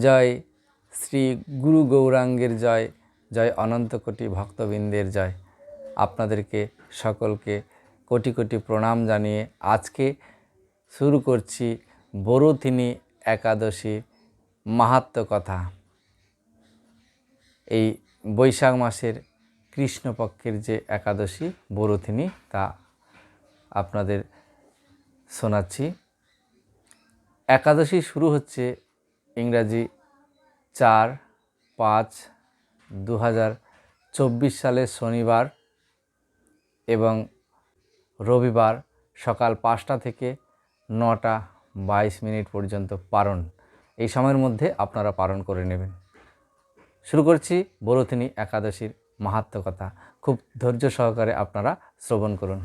জয় শ্রী গুরু গৌরাঙ্গের জয় জয় অনন্ত কোটি ভক্তবৃন্দের জয়। আপনাদেরকে সকলকে কোটি কোটি প্রণাম জানিয়ে আজকে শুরু করছি বরুথিনী একাদশী মাহাত্ম কথা। এই বৈশাখ মাসের কৃষ্ণপক্ষের যে একাদশী বরুথিনী, তা আপনাদের শোনাচ্ছি। একাদশী শুরু হচ্ছে ইংরাজি চার পাঁচ দু চব্বিশ সালের শনিবার এবং রবিবার সকাল পাঁচটা থেকে নটা বাইশ মিনিট পর্যন্ত পারণ এই সময়ের মধ্যে আপনারা পালন করে নেবেন। শুরু করছি বরথিনী একাদশীর মাহাত্ম কথা। খুব ধৈর্য সহকারে আপনারা শ্রবণ করুন।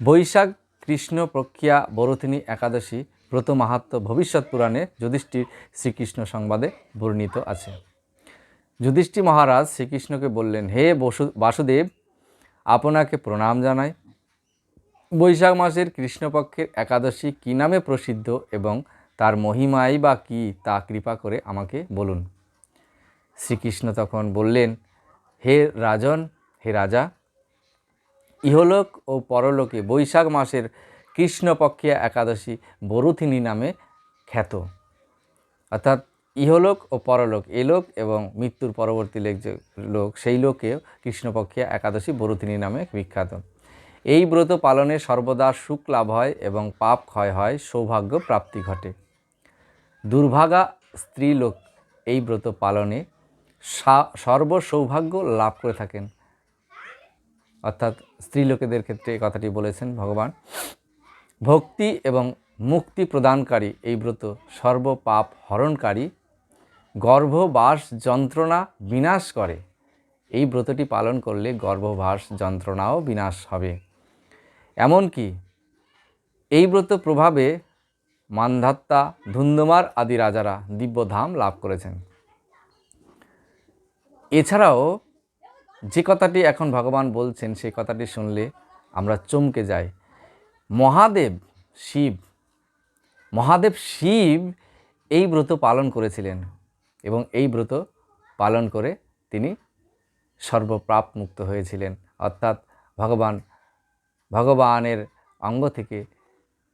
বৈশাখ কৃষ্ণ প্রক্রিয়া বরথিনী একাদশী ব্রত মাহাত্ম ভবিষ্যৎ পুরাণে যুধিষ্ঠির শ্রীকৃষ্ণ সংবাদে বর্ণিত আছে। যুধিষ্ঠি মহারাজ শ্রীকৃষ্ণকে বললেন, হে বসু, বাসুদেব, আপনাকে প্রণাম জানাই। বৈশাখ মাসের কৃষ্ণপক্ষের একাদশী কী নামে প্রসিদ্ধ এবং তার মহিমাই বা কী তা কৃপা করে আমাকে বলুন। শ্রীকৃষ্ণ তখন বললেন, হে রাজন, হে রাজা, ইহলোক ও পরলোকে বৈশাখ মাসের কৃষ্ণপক্ষিয়া একাদশী বরুথিনী নামে খ্যাত। অর্থাৎ ইহলোক ও পরলোক এলোক এবং মৃত্যুর পরবর্তী লেখ যে লোক, সেই লোকে কৃষ্ণপক্ষিয়া একাদশী বরুথিনী নামে বিখ্যাত। এই ব্রত পালনে সর্বদা সুখ লাভ হয় এবং পাপ ক্ষয় হয়, সৌভাগ্য প্রাপ্তি ঘটে। দুর্ভাগা স্ত্রীলোক এই ব্রত পালনে সা- সর্ব সৌভাগ্য লাভ করে থাকেন। অর্থাৎ স্ত্রীলোকেদের ক্ষেত্রে এই কথাটি বলেছেন ভগবান। ভক্তি এবং মুক্তি প্রদানকারী এই ব্রত সর্বপাপ হরণকারী, গর্ভবাস যন্ত্রণা বিনাশ করে। এই ব্রতটি পালন করলে গর্ভবাস যন্ত্রণাও বিনাশ হবে। এমনকি এই ব্রত প্রভাবে মান্ধাত্তা ধুন্দমার আদি রাজারা দিব্যধাম লাভ করেছেন। এছাড়াও যে কথাটি এখন ভগবান বলছেন সেই কথাটি শুনলে আমরা চমকে যাই। মহাদেব শিব মহাদেব শিব এই ব্রত পালন করেছিলেন এবং এই ব্রত পালন করে তিনি সর্বপ্রাপ মুক্ত হয়েছিলেন। অর্থাৎ ভগবান, ভগবানের অঙ্গ থেকে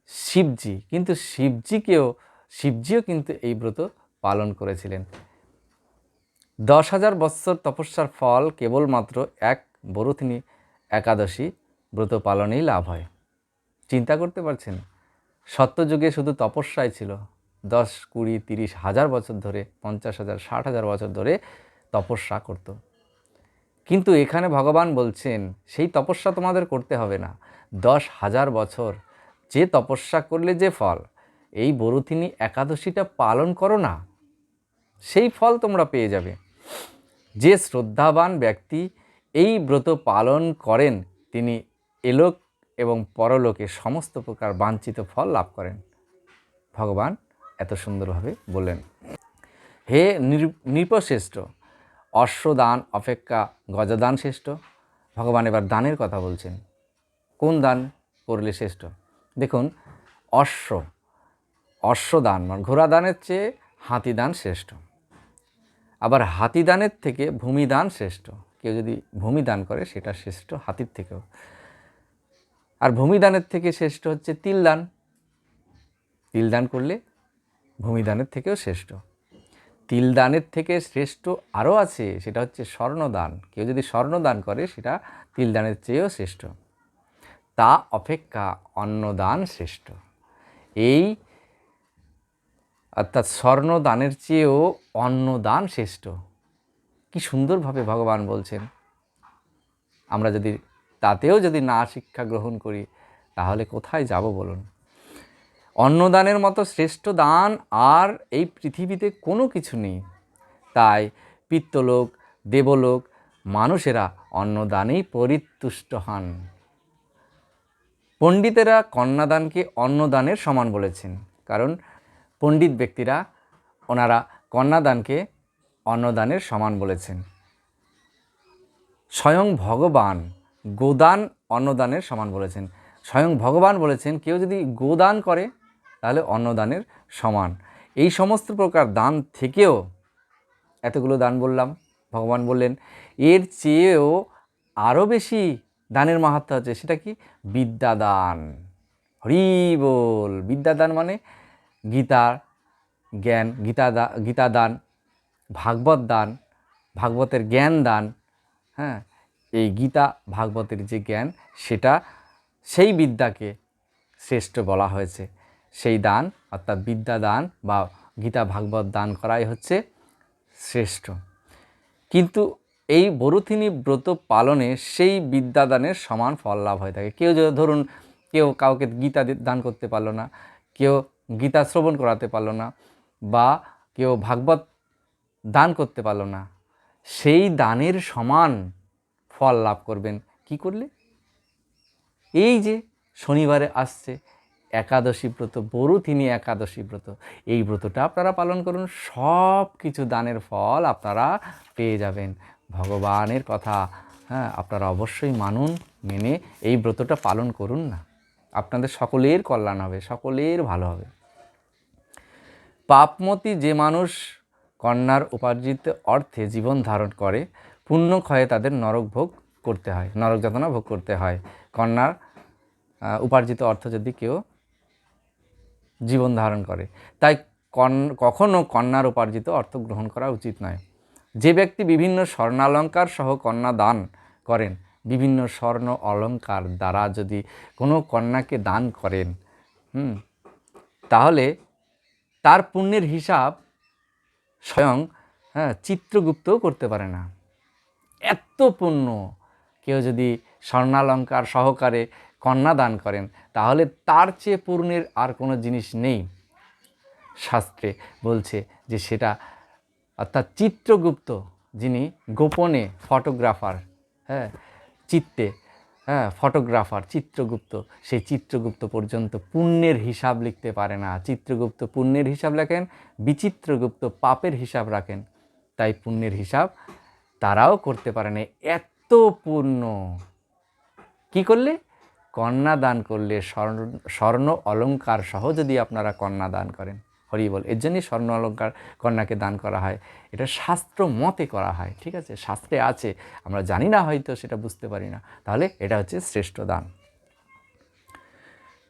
শিবজি, কিন্তু শিবজিকেও, শিবজিও কিন্তু এই ব্রত পালন করেছিলেন। দশ হাজার বৎসর তপস্যার ফল কেবলমাত্র এক বরুথিনী একাদশী ব্রত পালনেই লাভ হয়। চিন্তা করতে পারছেন? সত্যযুগে শুধু তপস্যাই ছিল। দশ, কুড়ি, তিরিশ হাজার বছর ধরে, পঞ্চাশ হাজার, ষাট হাজার বছর ধরে তপস্যা করত। কিন্তু এখানে ভগবান বলছেন, সেই তপস্যা তোমাদের করতে হবে না। দশ হাজার বছর যে তপস্যা করলে যে ফল, এই বরুথিনী একাদশীটা পালন করো না, সেই ফল তোমরা পেয়ে যাবে। যে শ্রদ্ধাবান ব্যক্তি এই ব্রত পালন করেন, তিনি এলোক এবং পরলোকে সমস্ত প্রকার বাঞ্ছিত ফল লাভ করেন। ভগবান এত সুন্দরভাবে বললেন, হে নৃপশ্রেষ্ঠ অশ্বদান অপেক্ষা গজদান শ্রেষ্ঠ। ভগবান এবার দানের কথা বলছেন, কোন দান করলে শ্রেষ্ঠ? দেখুন, অশ্ব, অশ্বদান মানে ঘোড়া দানের চেয়ে হাতি দান শ্রেষ্ঠ। আবার হাতি দানের থেকে ভূমিদান শ্রেষ্ঠ। কেউ যদি ভূমিদান করে, সেটা শ্রেষ্ঠ হাতির থেকেও। আর ভূমিদানের থেকে শ্রেষ্ঠ হচ্ছে তিলদান। তিলদান করলে ভূমিদানের থেকেও শ্রেষ্ঠ। তিলদানের থেকে শ্রেষ্ঠ আরও আছে, সেটা হচ্ছে স্বর্ণদান। কেউ যদি স্বর্ণদান করে, সেটা তিলদানের চেয়েও শ্রেষ্ঠ। তা অপেক্ষা অন্নদান শ্রেষ্ঠ। এই অর্থাৎ স্বর্ণদানের চেয়েও অন্নদান শ্রেষ্ঠ। কি সুন্দরভাবে ভগবান বলছেন। আমরা যদি তাতেও যদি না শিক্ষা গ্রহণ করি, তাহলে কোথায় যাব বলুন? অন্নদানের মতো শ্রেষ্ঠ দান আর এই পৃথিবীতে কোনো কিছু নেই। তাই পিত্তলোক, দেবলোক মানুষেরা অন্নদানেই পরিতুষ্ট হন। পণ্ডিতেরা কন্যাদানকে অন্নদানের সমান বলেছেন, কারণ পণ্ডিত ব্যক্তিরা ওনারা কন্যাদানকে অন্নদানের সমান বলেছেন। স্বয়ং ভগবান গোদান অন্নদানের সমান বলেছেন। স্বয়ং ভগবান বলেছেন, কেউ যদি গোদান করে, তাহলে অন্নদানের সমান। এই সমস্ত প্রকার দান থেকেও এতগুলো দান বললাম, ভগবান বললেন, এর চেয়েও আরও বেশি দানের মাহাত্ম আছে, সেটা কি? বিদ্যাদান। হরি বল। বিদ্যাদান মানে গীতার জ্ঞান, গীতা গীতা দান, ভাগবত দান, ভাগবতের জ্ঞান দান হ্যাঁ? এই গীতা ভাগবতের যে জ্ঞান, সেটা সেই বিদ্যাকে শ্রেষ্ঠ বলা হয়েছে। সেই দান, অর্থাৎ বিদ্যা দান বা গীতা ভাগবত দান করাই হচ্ছে শ্রেষ্ঠ। কিন্তু এই বরুথিনী ব্রত পালনে সেই বিদ্যাদানের সমান ফল লাভ হয়ে থাকে। কেউ যদি ধরুন, কেউ কাউকে গীতা দান করতে পারল না, কেউ গীতা শ্রবণ করাতে পারল না বা কেউ ভাগবত দান করতে পারল না, সেই দানের সমান ফল লাভ করবেন। কি করলে? এই যে শনিবারে আসছে একাদশী ব্রত বরুথিনী একাদশী ব্রত, এই ব্রতটা আপনারা পালন করুন। সব কিছু দানের ফল আপনারা পেয়ে যাবেন। ভগবানের কথা হ্যাঁ আপনারা অবশ্যই মানুন, মেনে এই ব্রতটা পালন করুন না। আপনাদের সকলের কল্যাণ হবে, সকলের ভালো হবে। পাপমতি যে মানুষ কন্যার উপার্জিত অর্থে জীবন ধারণ করে পুণ্য ক্ষয়ে তাদের নরক ভোগ করতে হয়, নরক যাতনা ভোগ করতে হয়। কন্যার উপার্জিত অর্থ যদি কেউ জীবন ধারণ করে, তাই কখনও কন্যার উপার্জিত অর্থ গ্রহণ করা উচিত নয়। যে ব্যক্তি বিভিন্ন স্বর্ণালঙ্কার সহ কন্যা দান করেন, বিভিন্ন স্বর্ণ অলঙ্কার দ্বারা যদি কোনো কন্যাকে দান করেন, হুম, তাহলে তার পুণ্যের হিসাব স্বয়ং হ্যাঁ চিত্রগুপ্তও করতে পারে না। এত পুণ্য কেউ যদি স্বর্ণালঙ্কার সহকারে কন্যা দান করেন, তাহলে তার চেয়ে পূর্ণের আর কোনো জিনিস নেই। শাস্ত্রে বলছে যে সেটা অর্থাৎ চিত্রগুপ্ত, যিনি গোপনে ফটোগ্রাফার হ্যাঁ চিত্তে হ্যাঁ ফটোগ্রাফার, চিত্রগুপ্ত, সেই চিত্রগুপ্ত পর্যন্ত পুণ্যের হিসাব লিখতে পারে না। চিত্রগুপ্ত পুণ্যের হিসাব লেখেন, বিচিত্রগুপ্ত পাপের হিসাব রাখেন। তাই পুণ্যের হিসাব তারাও করতে পারে না। এত পূর্ণ। কি করলে? কন্যা দান করলে স্বর্ণ স্বর্ণ অলঙ্কার সহ যদি আপনারা কন্যা দান করেন, হরি বল, এর জন্যই স্বর্ণ অলঙ্কার কন্যাকে দান করা হয়। এটা শাস্ত্র মতে করা হয়, ঠিক আছে? শাস্ত্রে আছে, আমরা জানি না হয়তো, সেটা বুঝতে পারি না। তাহলে এটা হচ্ছে শ্রেষ্ঠ দান।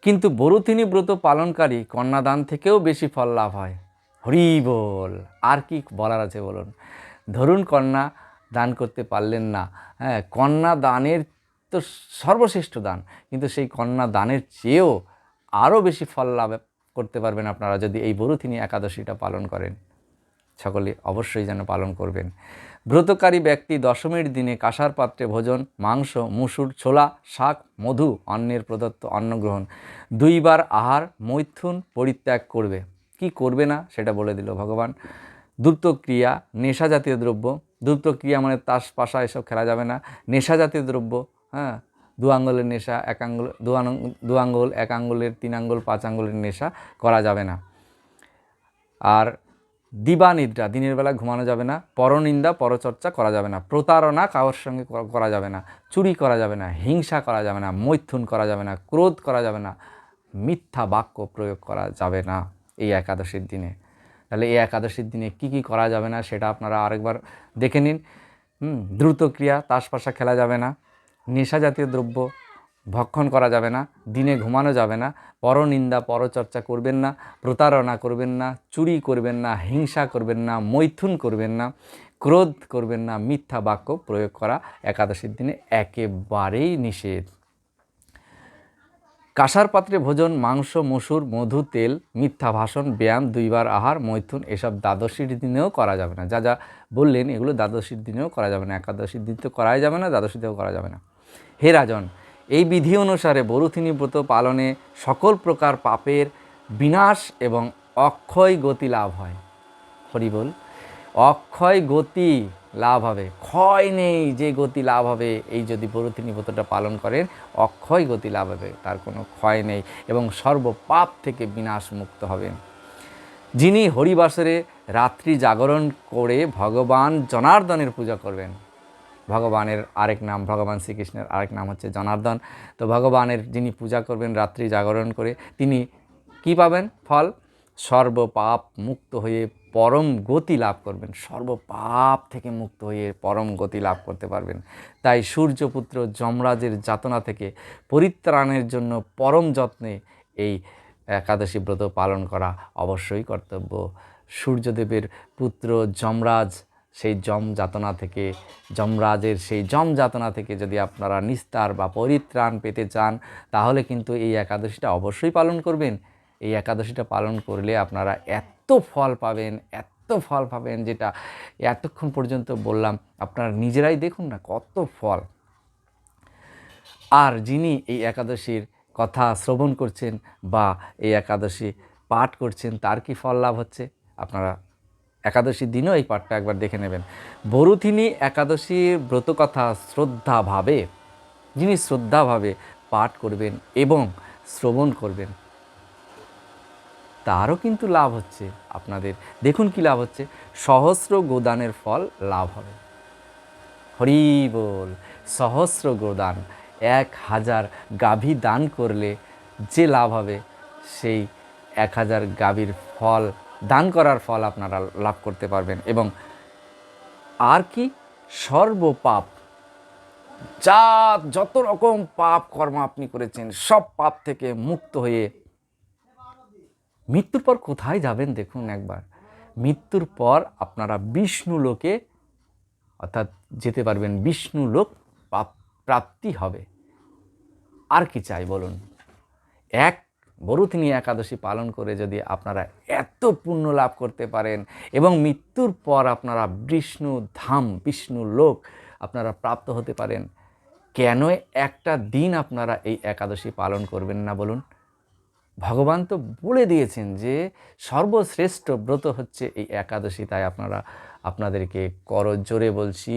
কিন্তু বরুথিনী ব্রত পালনকারী কন্যাদান থেকেও বেশি ফল লাভ হয়। হরি বল, আর কি বলার আছে বলুন? ধরুন কন্যা দান করতে পারলেন না। হ্যাঁ কন্যা দানের তো সর্বশ্রেষ্ঠ দান, কিন্তু সেই কন্যা দানের চেয়েও আরও বেশি ফল লাভ করতে পারবেন আপনারা যদি এই বরুথিনী একাদশীটা পালন করেন। সকলে অবশ্যই যেন পালন করবেন। ব্রতকারী ব্যক্তি দশমীর দিনে কাঁসার পাত্রে ভোজন, মাংস, মুসুর, ছোলা, শাক, মধু অন্যের প্রদত্ত অন্ন গ্রহণ দুইবার আহার, মৈথুন পরিত্যাগ করবে। কি করবে না সেটা বলে দিল ভগবান। দ্রুত ক্রিয়া নেশা জাতীয় দ্রব্য। দ্রুত ক্রিয়া মানে তাস, পাশা, এসব খেলা যাবে না। নেশা জাতীয় দ্রব্য হ্যাঁ? দু আঙ্গুলের নেশা, এক আঙ্গুল, দু আঙ্গুল দু আঙ্গুল, এক আঙ্গুলের, তিন আঙ্গুল, পাঁচ আঙ্গুলের নেশা করা যাবে না। আর দিবা নিদ্রা দিনের বেলা ঘুমানো যাবে না। পরনিন্দা, পরচর্চা করা যাবে না। প্রতারণা কারোর সঙ্গে করা যাবে না। চুরি করা যাবে না। হিংসা করা যাবে না। মৈথুন করা যাবে না। ক্রোধ করা যাবে না। মিথ্যা বাক্য প্রয়োগ করা যাবে না এই একাদশীর দিনে। তাহলে এই একাদশীর দিনে কি কি করা যাবে না সেটা আপনারা আরেকবার দেখে নিন। দ্রুত ক্রিয়া, তাসপাশা খেলা যাবে না নেশা জাতীয় দ্রব্য ভক্ষণ করা যাবে না, দিনে ঘুমানো যাবে না, পরনিন্দা, পরচর্চা করবেন না, প্রতারণা করবেন না, চুরি করবেন না, হিংসা করবেন না, মৈথুন করবেন না, ক্রোধ করবেন না, মিথ্যা বাক্য প্রয়োগ করা একাদশীর দিনে একেবারেই নিষেধ। কাঁসার পাত্রে ভোজন, মাংস, মসুর, মধু, তেল, মিথ্যা ভাষণ, ব্যায়াম, দুইবার আহার, মৈথুন, এসব দ্বাদশীর দিনেও করা যাবে না। যা যা বললেন, এগুলো দ্বাদশীর দিনেও করা যাবে না, একাদশীর দিন তো করাই যাবে না, দ্বাদশীতেও করা যাবে না। হে রাজন, এই বিধি অনুসারে বরুথিনী ব্রত পালনে সকল প্রকার পাপের বিনাশ এবং অক্ষয় গতি লাভ হয়। হরিবল অক্ষয় গতি লাভ হবে। ক্ষয় নেই যে গতি লাভ হবে, এই যদি বরুথিনী ব্রতটা পালন করেন, অক্ষয় গতি লাভ হবে, তার কোনো ক্ষয় নেই এবং সর্বপাপ থেকে বিনাশ মুক্ত হবেন। যিনি হরিবাসরে রাত্রি জাগরণ করে ভগবান জনার্দনের পূজা করবেন, ভগবানের আরেক নাম, ভগবান শ্রীকৃষ্ণের আরেক নাম হচ্ছে জনার্দন। তো ভগবানের যিনি পূজা করবেন রাত্রি জাগরণ করে, তিনি কি পাবেন? ফল? সর্বপাপ মুক্ত হয়ে পরম গতি লাভ করবেন। সর্বপাপ থেকে মুক্ত হয়ে পরম গতি লাভ করতে পারবেন। তাই সূর্যপুত্র যমরাজের যাতনা থেকে পরিত্রাণের জন্য পরম যত্নে এই একাদশী ব্রত পালন করা অবশ্যই কর্তব্য। সূর্যদেবের পুত্র যমরাজ সেই যম যাতনা থেকে, যমরাজের সেই যম যাতনা থেকে যদি আপনারা নিস্তার বা পরিত্রাণ পেতে চান, তাহলে কিন্তু এই একাদশীটা অবশ্যই পালন করবেন। এই একাদশীটা পালন করলে আপনারা এত ফল পাবেন, এত ফল পাবেন যেটা এতক্ষণ পর্যন্ত বললাম, আপনারা নিজেরাই দেখুন না কত ফল। আর যিনি এই একাদশীর কথা শ্রবণ করছেন বা এই একাদশী পাঠ করছেন, তার কি ফল লাভ হচ্ছে? আপনারা একাদশীর দিনও এই পাঠটা একবার দেখে নেবেন। বরুথিনী একাদশীর ব্রতকথা শ্রদ্ধাভাবে, যিনি শ্রদ্ধাভাবে পাঠ করবেন এবং শ্রবণ করবেন তারও কিন্তু লাভ হচ্ছে। আপনাদের দেখুন কি লাভ হচ্ছে। সহস্র গোদানের ফল লাভ হবে। হরি বল, সহস্র গোদান, এক হাজার গাভী দান করলে যে লাভ হবে, সেই এক হাজার গাভীর ফল, দান করার ফল আপনারা লাভ করতে পারবেন এবং আর কি? সর্বপাপ যা যত রকম পাপ কর্ম আপনি করেছেন, সব পাপ থেকে মুক্ত হয়ে মৃত্যুর পর কোথায় যাবেন দেখুন একবার। মৃত্যুর পর আপনারা বিষ্ণু লোকে, অর্থাৎ যেতে পারবেন বিষ্ণু লোক প্রাপ্তি হবে। আর কি চাই বলুন? এক, বরুথিনী একাদশী পালন করে যদি আপনারা এত পুণ্য লাভ করতে পারেন এবং মৃত্যুর পর আপনারা বিষ্ণু ধাম, বিষ্ণু লোক আপনারা প্রাপ্ত হতে পারেন, কেন একটা দিন আপনারা এই একাদশী পালন করবেন না বলুন? ভগবান তো বলে দিয়েছেন যে সর্বশ্রেষ্ঠ ব্রত হচ্ছে এই একাদশী। তাই আপনারা, আপনাদেরকে কর জোরে বলছি,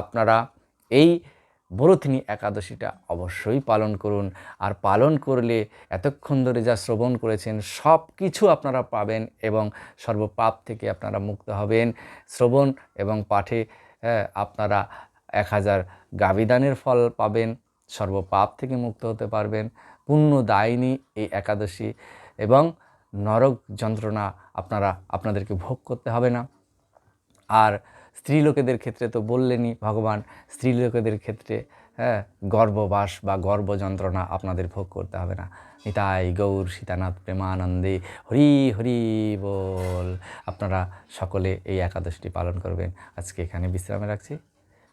আপনারা এই বরথিনী একাদশীটা অবশ্যই পালন করুন। আর পালন করলে এতক্ষণ ধরে যা শ্রবণ করেছেন, সব কিছু আপনারা পাবেন এবং সর্বপাপ থেকে আপনারা মুক্ত হবেন। শ্রবণ এবং পাঠে আপনারা এক হাজার গাবিদানের ফল পাবেন, সর্বপাপ থেকে মুক্ত হতে পারবেন। পুণ্যদায়িনী এই একাদশী এবং নরক যন্ত্রণা আপনারা, আপনাদেরকে ভোগ করতে হবে না। আর স্ত্রী লোকেদের ক্ষেত্রে তো বললেনই ভগবান, স্ত্রী লোকেদের ক্ষেত্রে হ্যাঁ গর্ববাস বা গর্ব যন্ত্রণা আপনাদের ভোগ করতে হবে না। নিতাই গৌর সীতানাথ প্রেমানন্দে হরি হরি বল। আপনারা সকলে এই একাদশীটি পালন করবেন। আজকে এখানে বিশ্রামে রাখছি।